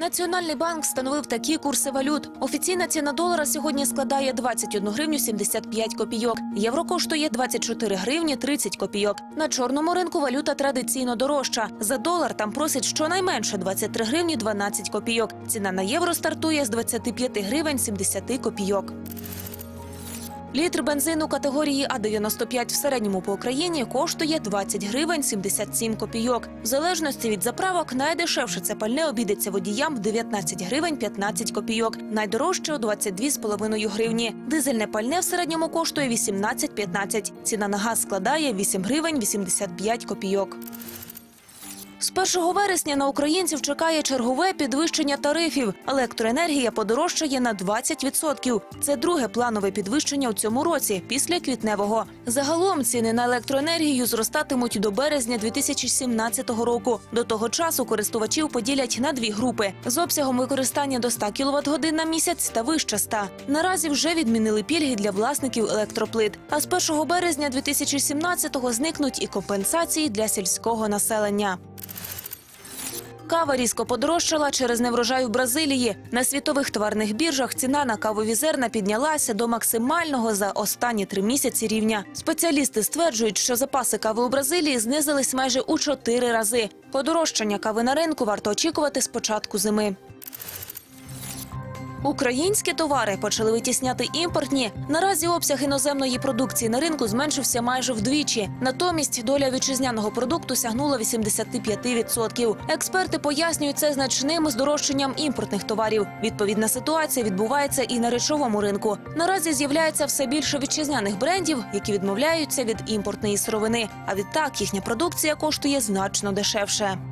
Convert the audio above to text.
Національний банк встановив такі курси валют. Офіційна ціна долара сьогодні складає 21 гривню 75 копійок. Євро коштує 24 гривні 30 копійок. На чорному ринку валюта традиційно дорожча. За долар там просять щонайменше 23 гривні 12 копійок. Ціна на євро стартує з 25 гривень 70 копійок. Літр бензину категорії А95 в середньому по Україні коштує 20 гривень 77 копійок. В залежності від заправок найдешевше це пальне обійдеться водіям в 19 гривень 15 копійок. Найдорожче у 22,5 гривні. Дизельне пальне в середньому коштує 18,15. Ціна на газ складає 8 гривень 85 копійок. З 1 вересня на українців чекає чергове підвищення тарифів. Електроенергія подорожчає на 20%. Це друге планове підвищення у цьому році після квітневого. Загалом ціни на електроенергію зростатимуть до березня 2017 року. До того часу користувачів поділять на дві групи з обсягом використання до 100 квт годин на місяць та вище 100. Наразі вже відмінили пільги для власників електроплит. А з 1 березня 2017-го зникнуть і компенсації для сільського населення. Кава різко подорожчала через неврожай у Бразилії. На світових товарних біржах ціна на кавові зерна піднялася до максимального за останні три місяці рівня. Спеціалісти стверджують, що запаси кави у Бразилії знизились майже у чотири рази. Подорожчання кави на ринку варто очікувати з початку зими. Українські товари почали витісняти імпортні. Наразі обсяг іноземної продукції на ринку зменшився майже вдвічі. Натомість доля вітчизняного продукту сягнула 85%. Експерти пояснюють це значним здорожчанням імпортних товарів. Відповідна ситуація відбувається і на речовому ринку. Наразі з'являється все більше вітчизняних брендів, які відмовляються від імпортної сировини. А відтак їхня продукція коштує значно дешевше.